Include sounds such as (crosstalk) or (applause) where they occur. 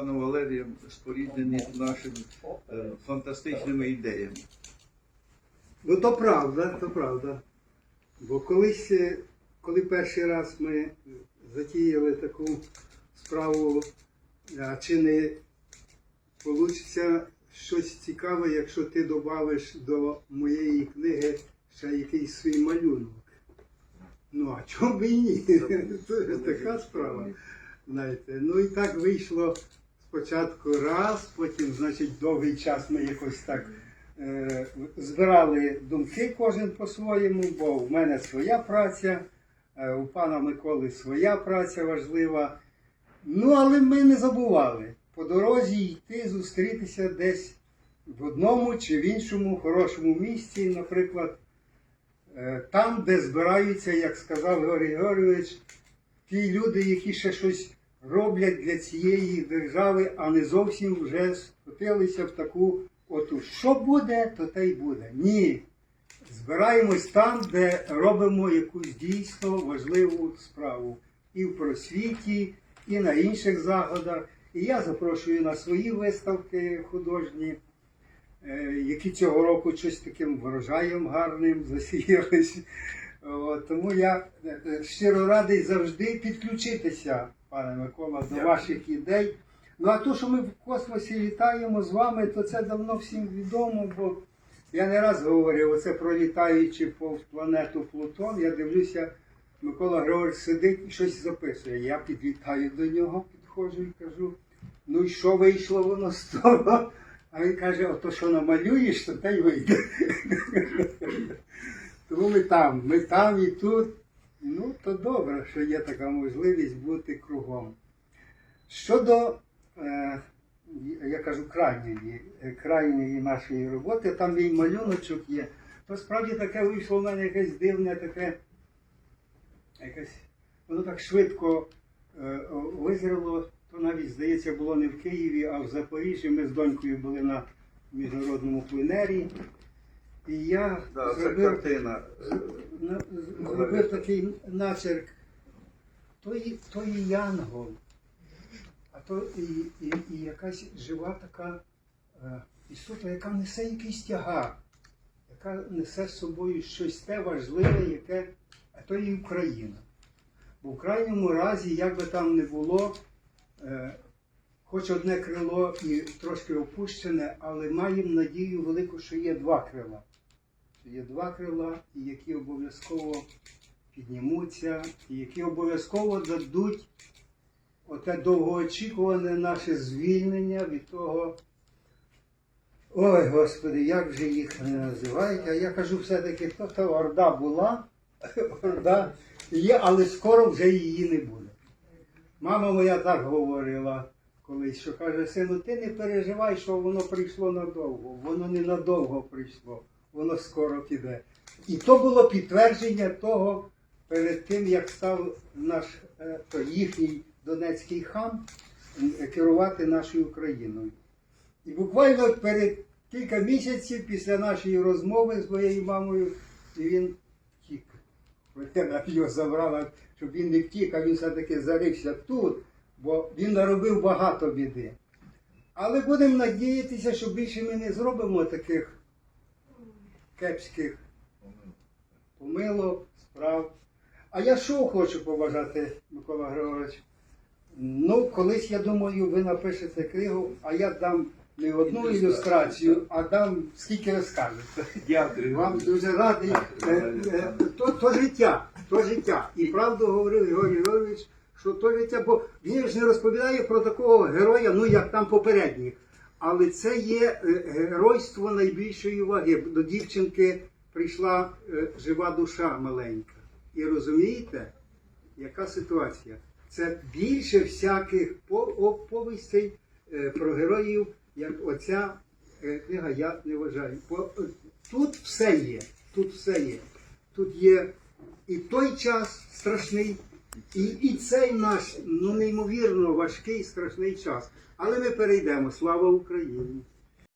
паном Валерієм споріднені нашими е, фантастичними ідеями. Ну то правда, то правда. Бо колись, е, коли перший раз ми затіяли таку справу, а чи не вийде щось цікаве, якщо ти додавиш до моєї книги ще якийсь свій малюнок. Ну, а чому б і ні? Це (laughs) така справа. Знаєте. Ну і так вийшло спочатку раз, потім, значить, довгий час ми якось так е, збирали думки кожен по-своєму, бо в мене своя праця, е, у пана Миколи своя праця важлива. Ну, але ми не забували по дорозі йти, зустрітися десь в одному чи в іншому хорошому місці, наприклад, е, там, де збираються, як сказав Георгій Георгійович, ті люди, які ще щось роблять для цієї держави, а не зовсім вже скотилися в таку оту. Що буде, то те й буде. Ні. Збираємось там, де робимо якусь дійсно важливу справу. І в просвіті, і на інших заходах. І я запрошую на свої виставки художні, е, які цього року щось таким врожаєм гарним засіялись. Тому я е, е, щиро радий завжди підключитися, пане Микола, до ваших ідей. Ну а то, що ми в космосі літаємо з вами, то це давно всім відомо, бо я не раз говорив, оце пролітаючи повз планету Плутон, я дивлюся, Микола Григорович сидить і щось записує. Я підлітаю до нього, підходжу і кажу, ну і що вийшло воно з того? А він каже, ото що намалюєш, то те й вийде. (laughs) Тому ми там, ми там і тут. Ну, то добре, що є така можливість бути кругом. Щодо, е, я кажу, крайньої, крайньої нашої роботи, там мій малюночок є, то справді таке вийшло в мене якесь дивне таке, якесь, воно так швидко е, визріло, то навіть, здається, було не в Києві, а в Запоріжжі. Ми з донькою були на міжнародному пленері. І я Да, зробив картина. на- зробив такий начерк. То і, то і янгол, а то і, і, і якась жива така е, істота, яка несе якийсь тягар, яка несе з собою щось те важливе, яке, а то і Україна. Бо в крайньому разі, як би там не було, е, хоч одне крило і трошки опущене, але маємо надію велику, що є два крила. Є два крила, які обов'язково піднімуться, і які обов'язково дадуть оте довгоочікуване наше звільнення від того. Ой, Господи, як же їх не називають? А я кажу все-таки, то та орда була, орда є, але скоро вже її не буде. Мама моя так говорила колись, що каже, сину, ти не переживай, що воно прийшло надовго. Воно не надовго прийшло, воно скоро піде. І то було підтвердження того, перед тим, як став наш е, їхній донецький хан е, керувати нашою Україною. І буквально перед кілька місяців після нашої розмови з моєю мамою, він втік. Вона його забрала, щоб він не втік, а він все-таки зарився тут, бо він наробив багато біди. Але будемо надіятися, що більше ми не зробимо таких кепських помилок, справ. А я що хочу побажати, Микола Григорович? Ну, колись, я думаю, ви напишете книгу, а я дам не одну ілюстрацію, а дам скільки ви скажете. Дякую. Вам дуже радий. Е, е, То, то життя, то життя. І правду говорив Георгій Георгійович, що то життя, бо він ж не розповідає про такого героя, ну як там попередніх. Але це є е, геройство найбільшої ваги. До дівчинки прийшла е, жива душа маленька. І розумієте, яка ситуація? Це більше всяких по- оповістей е, про героїв, як оця книга, я не вважаю. Тут все є. Тут все є. Тут є і той час страшний, і, і цей наш ну, неймовірно важкий страшний час. Але ми перейдемо. Слава Україні!